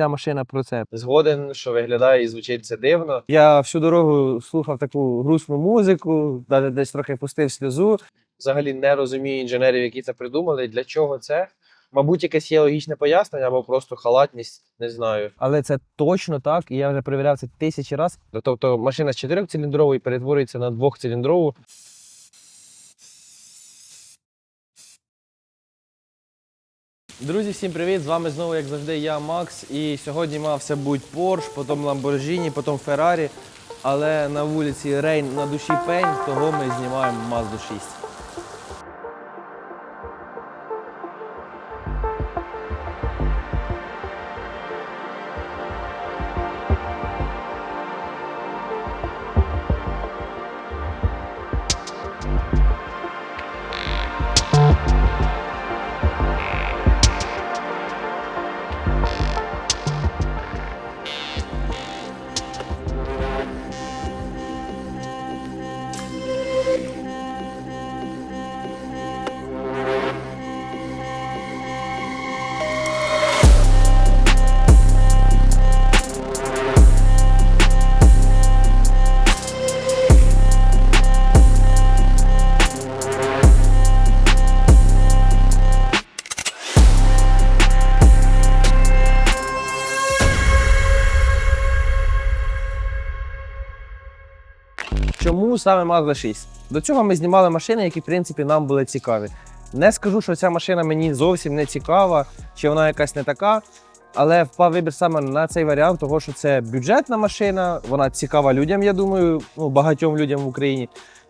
ця машина про це. Згоден, що виглядає і звучить це дивно. Я всю дорогу слухав таку грустну музику, навіть десь трохи пустив сльозу. Взагалі не розумію інженерів, які це придумали. Для чого це? Мабуть, якесь є логічне пояснення або просто халатність, не знаю. Але це точно так, і я вже перевіряв це тисячі разів. Тобто машина з чотирьохциліндрової перетворюється на двохциліндрову. Друзі, всім привіт! З вами знову, як завжди, я Макс. І сьогодні мався бути Порш, потім Lamborghini, потім Феррарі. Але на вулиці Рейн на душі пень, того ми знімаємо Мазду 6. Саме Mazda 6? До цього ми знімали машини, які в принципі нам були цікаві. Не скажу, що ця машина мені зовсім не цікава, чи вона якась не така. Але впав вибір саме на цей варіант, того що це бюджетна машина, вона цікава людям, я думаю, ну, багатьом людям в Україні.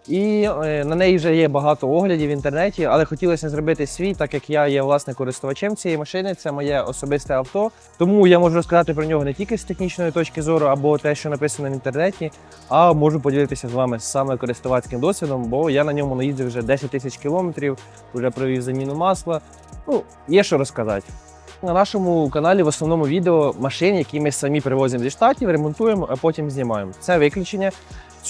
І е, на неї вже є багато оглядів в інтернеті, але хотілося зробити свій, так як я є власне користувачем цієї машини, це моє особисте авто. Тому я можу розказати про нього не тільки з технічної точки зору, або те, що написано в інтернеті, а можу поділитися з вами саме користувацьким досвідом, бо я на ньому наїздив вже 10 тисяч кілометрів, вже провів заміну масла. Ну, є що розказати. На нашому каналі в основному відео машин, які ми самі привозимо зі штатів, ремонтуємо, а потім знімаємо. Це виключення.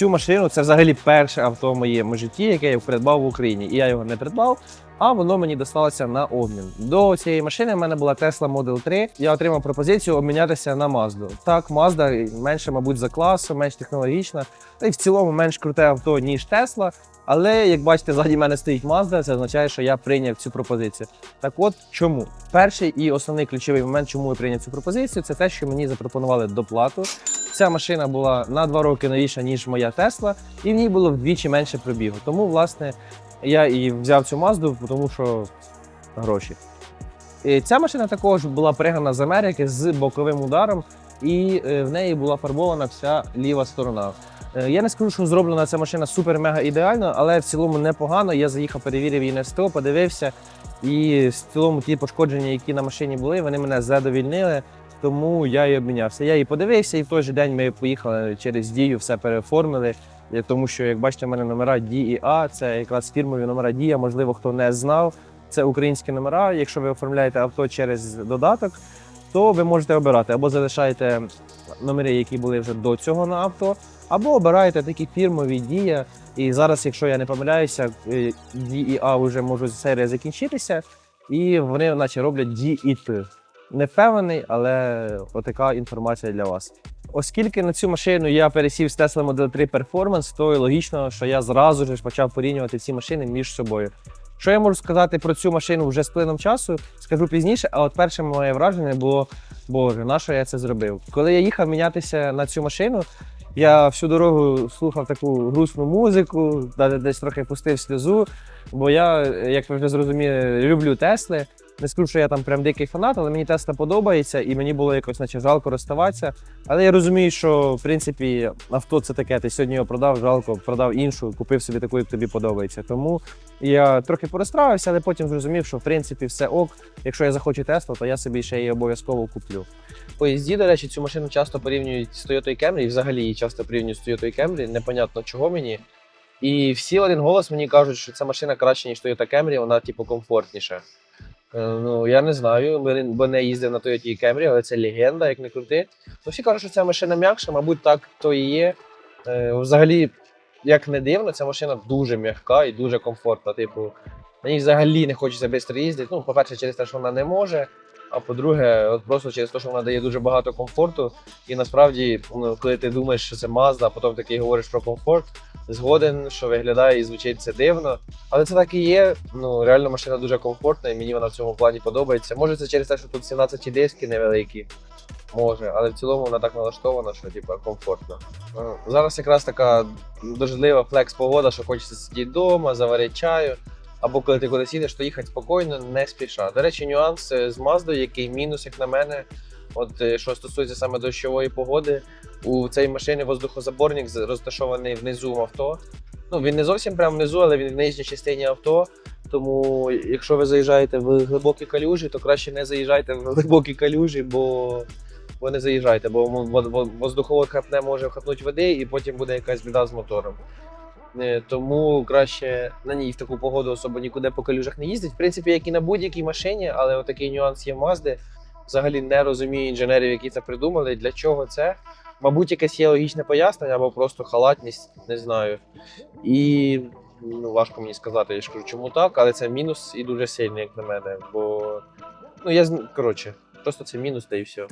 Цю машину це взагалі перше авто в моєму житті, яке я придбав в Україні. І я його не придбав, а воно мені досталося на обмін. До цієї машини в мене була Tesla Model 3. Я отримав пропозицію обмінятися на Mazda. Так, Mazda менше, мабуть, за класом, менш технологічна, та й в цілому менш круте авто, ніж Tesla. Але як бачите, ззаді мене стоїть Mazda, це означає, що я прийняв цю пропозицію. Так от чому? Перший і основний ключовий момент, чому я прийняв цю пропозицію, це те, що мені запропонували доплату. Ця машина була на два роки новіша, ніж моя Тесла, і в ній було вдвічі менше пробігу. Тому, власне, я і взяв цю Мазду, тому що гроші. І ця машина також була пригнана з Америки з боковим ударом, і е, в неї була фарбована вся ліва сторона. Е, Я не скажу, що зроблена ця машина супер-мега ідеально, але в цілому непогано. Я заїхав, перевірив її на СТО, подивився. І в цілому ті пошкодження, які на машині були, вони мене задовільнили. Тому я і обмінявся. Я її подивився, і в той же день ми поїхали через дію, все переоформили. Е, Тому що, як бачите, в мене номера D і А, це якраз фірмові номера Дія. Можливо, хто не знав. Це українські номера. Якщо ви оформляєте авто через додаток, то ви можете обирати або залишаєте номери, які були вже до цього на авто, або обираєте такі фірмові дія. І зараз, якщо я не помиляюся, е, D і А вже можуть серія закінчитися, і вони наче роблять D і Т. Не впевнений, але отака інформація для вас. Оскільки на цю машину я пересів з Tesla Model 3 Performance, то логічно, що я зразу ж почав порівнювати ці машини між собою. Що я можу сказати про цю машину вже з плином часу, скажу пізніше, а от перше моє враження було, боже, на що я це зробив? Коли я їхав мінятися на цю машину, я всю дорогу слухав таку грустну музику, десь трохи пустив сльозу, бо я, як ви вже зрозуміли, люблю Тесли. Не скажу, що я там прям дикий фанат, але мені Тесла подобається, і мені було якось наче жалко розставатися. Але я розумію, що в принципі авто це таке. Ти сьогодні його продав, жалко, продав іншу, купив собі таку, як тобі подобається. Тому я трохи порозстравився, але потім зрозумів, що в принципі все ок. Якщо я захочу Тесла, то я собі ще її обов'язково куплю. По їзді, до речі, цю машину часто порівнюють з Toyota Camry, і взагалі її часто порівнюють з Toyota Camry, непонятно чого мені. І всі один голос мені кажуть, що ця машина краще, ніж Toyota Camry, вона типу комфортніша. Е, Ну, я не знаю, бо не- їздив на Toyota Camry, але це легенда, як не крути. Ну, всі кажуть, що ця машина м'якша, мабуть, так то і є. Е, Взагалі, як не дивно, ця машина дуже м'яка і дуже комфортна. Типу, на взагалі не хочеться швидко їздити. Ну, по-перше, через те, що вона не може. А по-друге, от просто через те, що вона дає дуже багато комфорту, і насправді, ну, коли ти думаєш, що це Mazda, а потім такий говориш про комфорт, згоден, що виглядає і звучить це дивно. Але це так і є. Ну, реально машина дуже комфортна, і мені вона в цьому плані подобається. Може, це через те, що тут 17 диски невеликі. Може, але в цілому вона так налаштована, що типу, комфортно. Е, Зараз якраз така дождлива флекс-погода, що хочеться сидіти вдома, заварити чаю. Або коли ти кудись їдеш, то їхати спокійно, не спіша. До речі, нюанс е, з Маздою, який мінус, як на мене, от е, що стосується саме дощової погоди, у цій машині воздухозаборник розташований внизу в авто. Ну, він не зовсім прямо внизу, але він в нижній частині авто. Тому, якщо ви заїжджаєте в глибокі калюжі, то краще не заїжджайте в глибокі калюжі, бо, бо не заїжджайте, бо воздуховод хапне може вхапнути води і потім буде якась біда з мотором. Е, Тому краще на ній в таку погоду особо нікуди по калюжах не їздить. В принципі, як і на будь-якій машині, але отакий нюанс є Мазди. Взагалі не розумію інженерів, які це придумали. Для чого це? Мабуть, якесь є логічне пояснення або просто халатність, не знаю. І ну, важко мені сказати, я ж кажу, чому так, але це мінус і дуже сильний, як на мене. Бо ну я коротше, просто це мінус, та і все.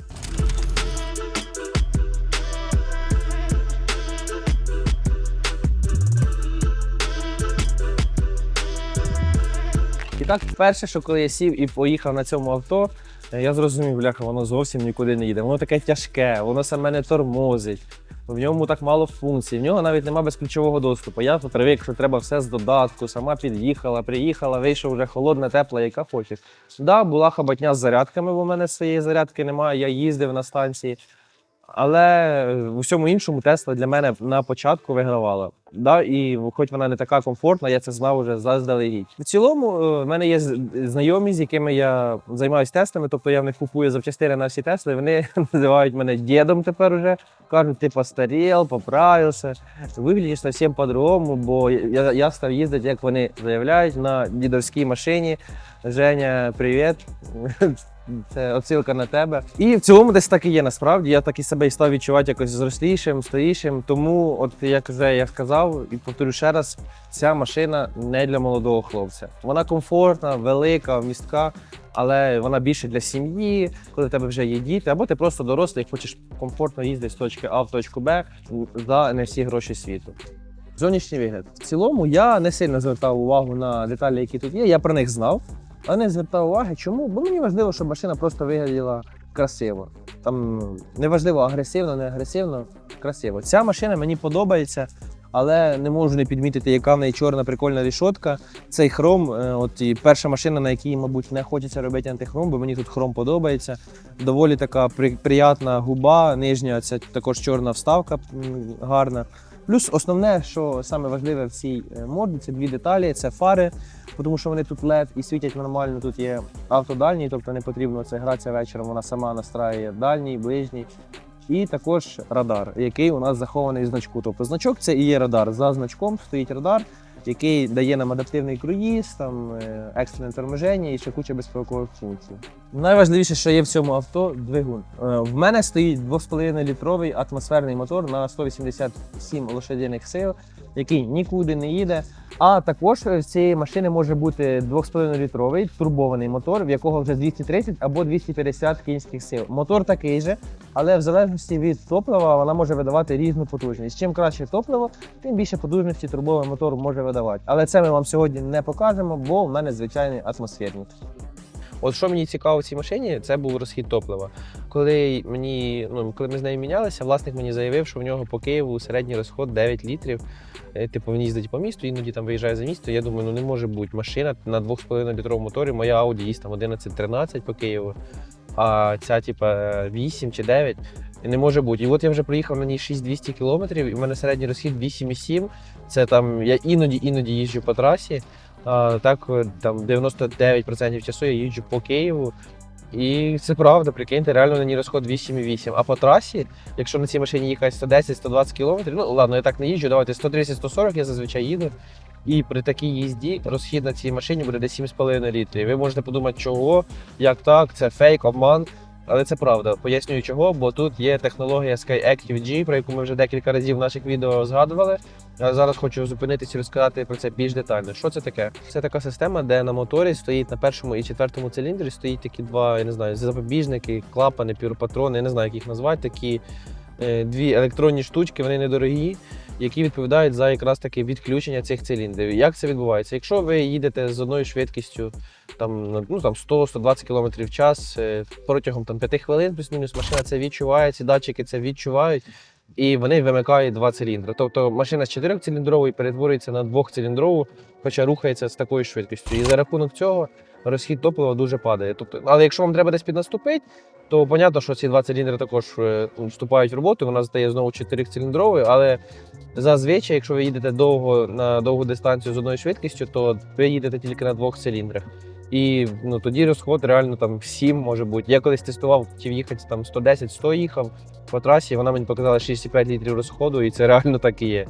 Так, перше, що коли я сів і поїхав на цьому авто, е, я зрозумів, бляха, воно зовсім нікуди не їде. Воно таке тяжке, воно саме не тормозить. В ньому так мало функцій, в нього навіть немає безключового доступу. Я привик, що треба все з додатку, сама під'їхала, приїхала, вийшов вже холодна, тепла, яка хочеш. Да, була хаботня з зарядками, бо в мене своєї зарядки немає, я їздив на станції. Але в усьому іншому Тесла для мене на початку вигравала. Да, і хоч вона не така комфортна, я це знав уже заздалегідь. В цілому, е, в мене є знайомі, з якими я займаюся тестами, тобто я в них купую запчастини на всі Тесли. Вони називають мене дідом тепер уже. Кажуть, ти постарів, поправився, виглядиш зовсім по-другому, бо я, я став їздити, як вони заявляють, на дідовській машині. Женя, привіт. Це оцілка на тебе. І в цілому десь так і є насправді. Я так і себе і став відчувати якось зрослішим, старішим. Тому, от як вже я сказав, і повторю ще раз, ця машина не для молодого хлопця. Вона комфортна, велика, містка, але вона більше для сім'ї, коли в тебе вже є діти, або ти просто дорослий, хочеш комфортно їздити з точки А в точку Б за не всі гроші світу. Зовнішній вигляд. В цілому я не сильно звертав увагу на деталі, які тут є. Я про них знав, але не звертав уваги. Чому? Бо мені важливо, щоб машина просто виглядала красиво. Там не важливо агресивно, не агресивно, красиво. Ця машина мені подобається, але не можу не підмітити, яка в неї чорна прикольна рішотка. Цей хром, е, от і перша машина, на якій, мабуть, не хочеться робити антихром, бо мені тут хром подобається. Доволі така приятна губа, нижня, це також чорна вставка гарна. Плюс основне, що саме важливе в цій морді, моді, це дві деталі: це фари, тому що вони тут LED і світять нормально. Тут є автодальній, тобто не потрібно це гратися вечором. Вона сама настраює дальній, ближній. І також радар, який у нас захований значку. Тобто значок це і є радар. За значком стоїть радар, який дає нам адаптивний круїз, там е, екстрене торможення і ще куча безпекових функцій. Найважливіше, що є в цьому авто двигун. Е, В мене стоїть 2,5 літровий атмосферний мотор на 187 лошадиних сил, який нікуди не їде. А також з цієї машини може бути 2,5 літровий турбований мотор, в якого вже 230 або 250 кінських сил. Мотор такий же, але в залежності від топлива вона може видавати різну потужність. Чим краще топливо, тим більше потужності турбовий мотор може видавати. Але це ми вам сьогодні не покажемо, бо в мене звичайний атмосферник. От що мені цікаво в цій машині, це був розхід топлива. Коли мені, ну коли ми з нею мінялися, власник мені заявив, що в нього по Києву середній розход 9 літрів. Е, Типу він їздить по місту, іноді там виїжджає за місто. Я думаю, ну не може бути машина на 2,5 літровому моторі. Моя Audi їсть там 11-13 по Києву, а ця, типа, 8 чи 9. І Не може бути. І от я вже проїхав на ній 6200 кілометрів, і в мене середній розхід 8,7. Це там я іноді іноді їжджу по трасі. А, так, е, там 99% часу я їжджу по Києву. І це правда, прикиньте, реально на ній розход 8,8. А по трасі, якщо на цій машині їхати 110-120 км, ну ладно, я так не їжджу, давайте 130-140 я зазвичай їду. І при такій їзді розхід на цій машині буде десь 7,5 літрів. Ви можете подумати, чого, як так, це фейк, обман. але це правда. Пояснюю чого, бо тут є технологія SkyActiv G, про яку ми вже декілька разів в наших відео згадували. А зараз хочу зупинитися і розказати про це більш детально. Що це таке? Це така система, де на моторі стоїть на першому і четвертому циліндрі стоїть такі два, я не знаю, запобіжники, клапани, піропатрони, я не знаю, як їх назвати. Такі е, дві електронні штучки, вони недорогі, які відповідають за якраз таки відключення цих циліндрів. Як це відбувається? Якщо ви їдете з одною швидкістю там, ну, там 100-120 км в час е, протягом там, 5 хвилин, плюс-мінус машина це відчуває, ці датчики це відчувають. І вони вимикають два циліндри. Тобто машина з чотирьохциліндрової перетворюється на двохциліндрову, хоча рухається з такою швидкістю. І за рахунок цього розхід топлива дуже падає. Тобто, але якщо вам треба десь піднаступити, то понятно, що ці два циліндри також е, вступають в роботу, вона стає знову чотирьохциліндровою, але зазвичай, якщо ви їдете довго на довгу дистанцію з одною швидкістю, то ви їдете тільки на двох циліндрах. І ну, тоді розход реально там 7 може бути. Я колись тестував, хотів їхати там 110-100 їхав по трасі, вона мені показала 6,5 літрів розходу, і це реально так і є.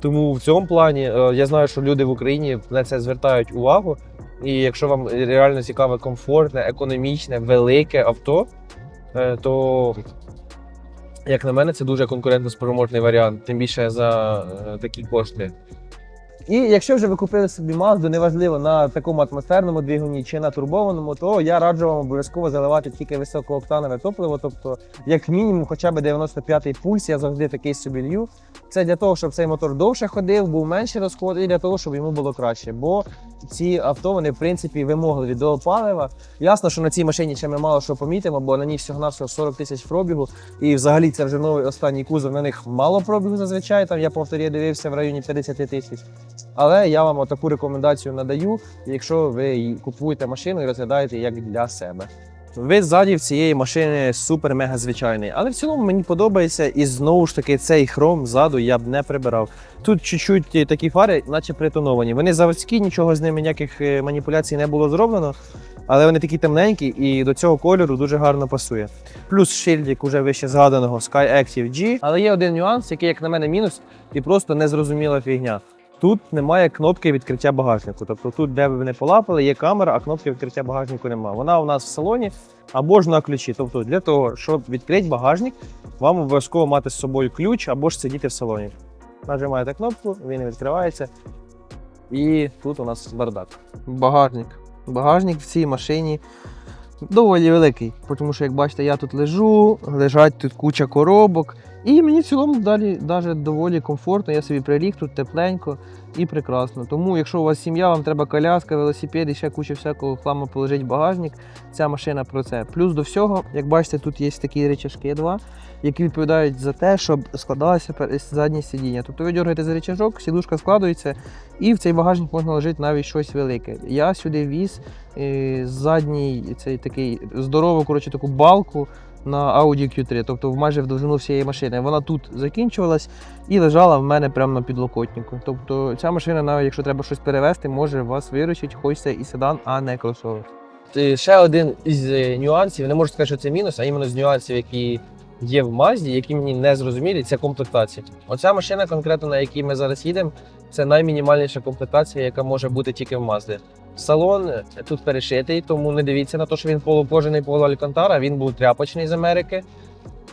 Тому в цьому плані е, я знаю, що люди в Україні на це звертають увагу. І якщо вам реально цікаве, комфортне, економічне, велике авто, е, то, як на мене, це дуже конкурентоспроможний варіант, тим більше за е, такі кошти. І якщо вже ви купили собі Mazda, неважливо на такому атмосферному двигуні чи на турбованому, то я раджу вам обов'язково заливати тільки високооктанове топливо, тобто, як мінімум, хоча б 95-й пульс, я завжди такий собі лью. Це для того, щоб цей мотор довше ходив, був менший розход, і для того, щоб йому було краще. Бо ці авто вони в принципі вимогливі до палива. Ясно, що на цій машині ще ми мало що помітимо, бо на ній всього навсього 40 тисяч пробігу. І взагалі це вже новий останній кузов. На них мало пробігу зазвичай. Там я повторі дивився в районі 50 тисяч. Але я вам таку рекомендацію надаю, якщо ви купуєте машину і розглядаєте як для себе. Вид ззаді цієї машини супер-мега звичайний, але в цілому мені подобається, і знову ж таки цей хром ззаду я б не прибирав. Тут чуть-чуть такі фари, наче притоновані. Вони заводські, нічого з ними ніяких е, маніпуляцій не було зроблено, але вони такі темненькі і до цього кольору дуже гарно пасує. Плюс шильдик уже вище згаданого Sky Active G. Але є один нюанс, який, як на мене, мінус, і просто незрозуміла фігня. Тут немає кнопки відкриття багажнику. Тобто тут, де ви не полапали, є камера, а кнопки відкриття багажнику немає. Вона у нас в салоні або ж на ключі. Тобто, для того, щоб відкрити багажник, вам обов'язково мати з собою ключ або ж сидіти в салоні. Нажимаєте кнопку, він відкривається. І тут у нас бардак. Багажник. Багажник в цій машині доволі великий, тому що, як бачите, я тут лежу, лежать тут куча коробок. І мені в цілому далі даже доволі комфортно. Я собі приліг тут тепленько і прекрасно. Тому, якщо у вас сім'я, вам треба коляска, велосипед і ще куча всякого хламу положить в багажник, ця машина про це. Плюс до всього, як бачите, тут є такі речашки два, які відповідають за те, щоб складалося заднє сидіння. Тобто ви дергаєте за речажок, сідушка складується, і в цей багажник можна ложити навіть щось велике. Я сюди віз е, задній цей такий здорову, коротше, таку балку на Audi Q3, тобто майже в довжину всієї машини. Вона тут закінчувалась і лежала в мене прямо на підлокотнику. Тобто ця машина, навіть якщо треба щось перевезти, може вас виручити, хоч це і седан, а не кросовер. Е, Ще один із е, нюансів, не можу сказати, що це мінус, а іменно з нюансів, які є в Мазді, які мені не зрозумілі, це комплектація. Оця машина, конкретно на якій ми зараз їдемо, це наймінімальніша комплектація, яка може бути тільки в Мазді. Салон тут перешитий, тому не дивіться на те, що він полукожений полу Алькантара, він був тряпочний з Америки.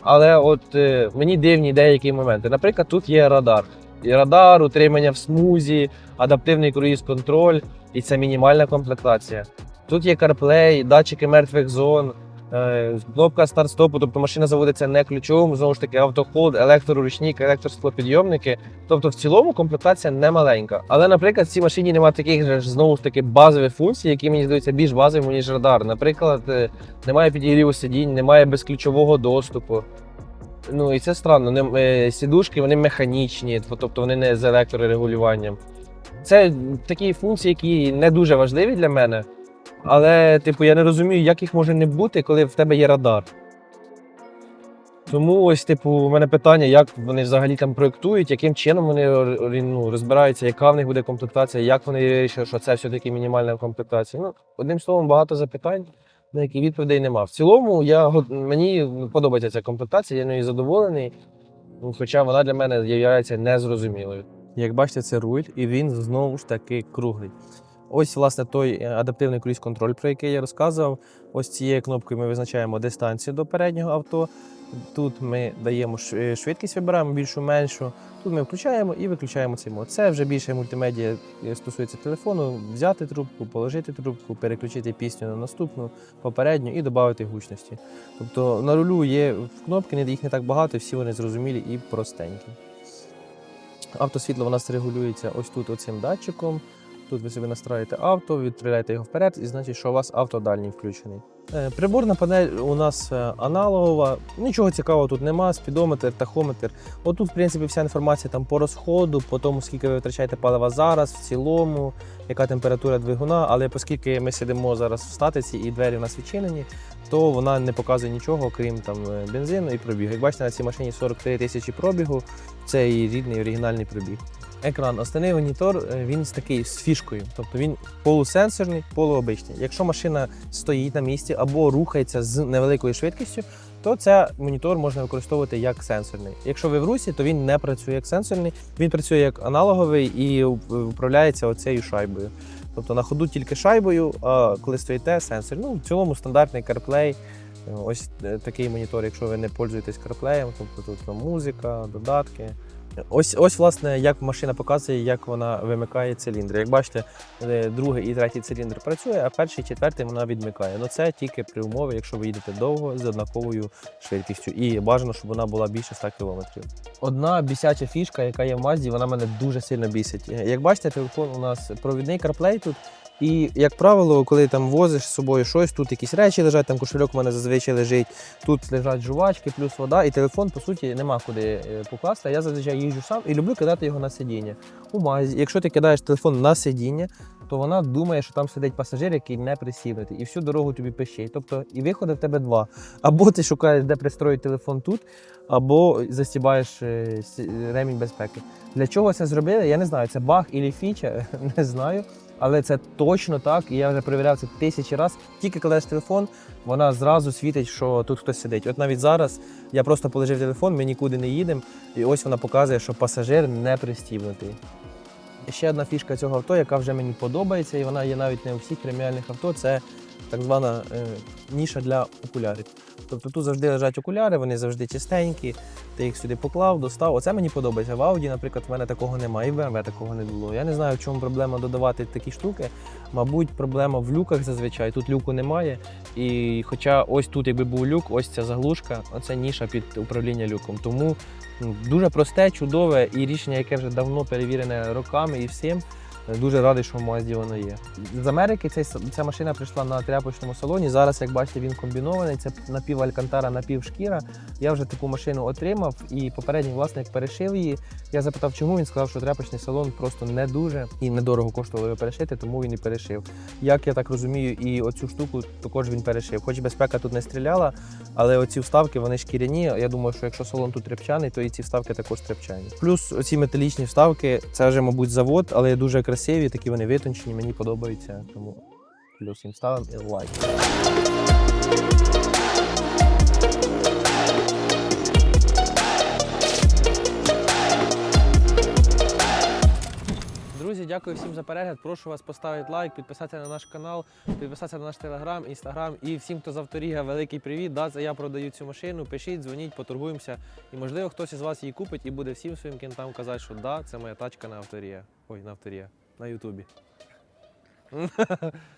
Але от е, мені дивні деякі моменти. Наприклад, тут є радар. І радар, утримання в смузі, адаптивний круїз-контроль, і це мінімальна комплектація. Тут є CarPlay, датчики мертвих зон, е, кнопка старт-стопу, тобто машина заводиться не ключом, знову ж таки, автохолд, електроручник, електросклопідйомники. Тобто в цілому комплектація не маленька. Але, наприклад, в цій машині немає таких же знову ж таки базових функцій, які мені здаються більш базовими, ніж радар. Наприклад, е, немає підігріву сидінь, немає безключового доступу. Ну і це странно. Не, е, сідушки вони механічні, тобто вони не з електрорегулюванням. Це такі функції, які не дуже важливі для мене. Але, типу, я не розумію, як їх може не бути, коли в тебе є радар. Тому ось, типу, у мене питання, як вони взагалі там проєктують, яким чином вони ну, розбираються, яка в них буде комплектація, як вони вирішили, що це все-таки мінімальна комплектація. Ну, одним словом, багато запитань, на які відповідей нема. В цілому, я, мені подобається ця комплектація, я нею задоволений, ну, хоча вона для мене є незрозумілою. Як бачите, це руль, і він знову ж таки круглий. Ось, власне, той е, адаптивний круїз контроль, про який я розказував. Ось цією кнопкою ми визначаємо дистанцію до переднього авто. Тут ми даємо е, швидкість, вибираємо більшу, меншу. Тут ми включаємо і виключаємо цей мод. Це вже більше мультимедіа е, стосується телефону. Взяти трубку, положити трубку, переключити пісню на наступну, попередню і додати гучності. Тобто на рулю є кнопки, їх не так багато, всі вони зрозумілі і простенькі. Автосвітло у нас регулюється ось тут оцим датчиком. Тут ви собі настраєте авто, відправляєте його вперед, і значить, що у вас авто дальній включений. Е, Приборна панель у нас е, аналогова, нічого цікавого тут нема, спідометр, тахометр. Отут, в принципі, вся інформація там по розходу, по тому, скільки ви витрачаєте палива зараз, в цілому, яка температура двигуна. Але оскільки ми сидимо зараз в статиці і двері у нас відчинені, то вона не показує нічого, крім там е, бензину і пробігу. Як бачите, на цій машині 43 тисячі пробігу, це і рідний оригінальний пробіг. Екран, основний монітор, е, він з такий з фішкою, тобто він полусенсорний, полуобичний. Якщо машина стоїть на місці або рухається з невеликою швидкістю, то це монітор можна використовувати як сенсорний. Якщо ви в русі, то він не працює як сенсорний, він працює як аналоговий і управляється оцею шайбою. Тобто на ходу тільки шайбою, а коли стоїте, сенсор. Ну, в цілому стандартний CarPlay. Е, Ось е, такий монітор, якщо ви не пользуєтесь CarPlay, тобто тут музика, додатки. Ось, ось, власне, як машина показує, як вона вимикає циліндри. Як бачите, е, другий і третій циліндр працює, а перший і четвертий вона відмикає. Ну це тільки при умові, якщо ви їдете довго з однаковою швидкістю. І бажано, щоб вона була більше 100 км. Одна бісяча фішка, яка є в Мазді, вона мене дуже сильно бісить. Е, Як бачите, телефон у нас провідний CarPlay тут. І, як правило, коли там возиш з собою щось, тут якісь речі лежать, там кошельок у мене зазвичай лежить, тут лежать жувачки, плюс вода, і телефон, по суті, нема куди е, покласти. Я зазвичай їжджу сам і люблю кидати його на сидіння. У Мазі, якщо ти кидаєш телефон на сидіння, то вона думає, що там сидить пасажир, який не присівнутий, і всю дорогу тобі пищить. Тобто, і виходи в тебе два. Або ти шукаєш, де пристроїти телефон тут, або застібаєш е, ремінь безпеки. Для чого це зробили? Я не знаю. Це баг і фіча, не знаю. Але це точно так, і я вже перевіряв це тисячі разів. Тільки кладеш телефон, вона зразу світить, що тут хтось сидить. От навіть зараз я просто положив телефон, ми нікуди не їдемо, і ось вона показує, що пасажир не пристібнутий. Ще одна фішка цього авто, яка вже мені подобається, і вона є навіть не у всіх преміальних авто, це так звана е, ніша для окулярів. Тобто тут завжди лежать окуляри, вони завжди чистенькі, ти їх сюди поклав, достав. Оце мені подобається. В Audi, наприклад, в мене такого немає, і в BMW такого не було. Я не знаю, в чому проблема додавати такі штуки. Мабуть, проблема в люках зазвичай. Тут люку немає. І хоча ось тут, якби був люк, ось ця заглушка, оце ніша під управління люком. Тому дуже просте, чудове і рішення, яке вже давно перевірене роками і всім. Дуже радий, що в Мазді воно є. З Америки цей, ця машина прийшла на тряпочному салоні. Зараз, як бачите, він комбінований. Це напів алькантара, напів шкіра. Я вже таку машину отримав, і попередній власник перешив її. Я запитав, чому він сказав, що тряпочний салон просто не дуже і недорого коштувало його перешити, тому він і перешив. Як я так розумію, і оцю штуку також він перешив. Хоч безпека тут не стріляла, але оці вставки вони шкіряні. Я думаю, що якщо салон тут тряпчаний, то і ці вставки також тряпчані. Плюс оці металічні вставки, це вже, мабуть, завод, але дуже красиві, такі вони витончені, мені подобаються. Тому плюс їм ставимо і лайк. Друзі, дякую всім за перегляд. Прошу вас поставити лайк, підписатися на наш канал, підписатися на наш телеграм, інстаграм. І всім, хто з авторіга, великий привіт. Да, це я продаю цю машину. Пишіть, дзвоніть, поторгуємося. І можливо хтось із вас її купить і буде всім своїм кінтам казати, що да, це моя тачка на авторія. Ой, на авторія, на Ютубі.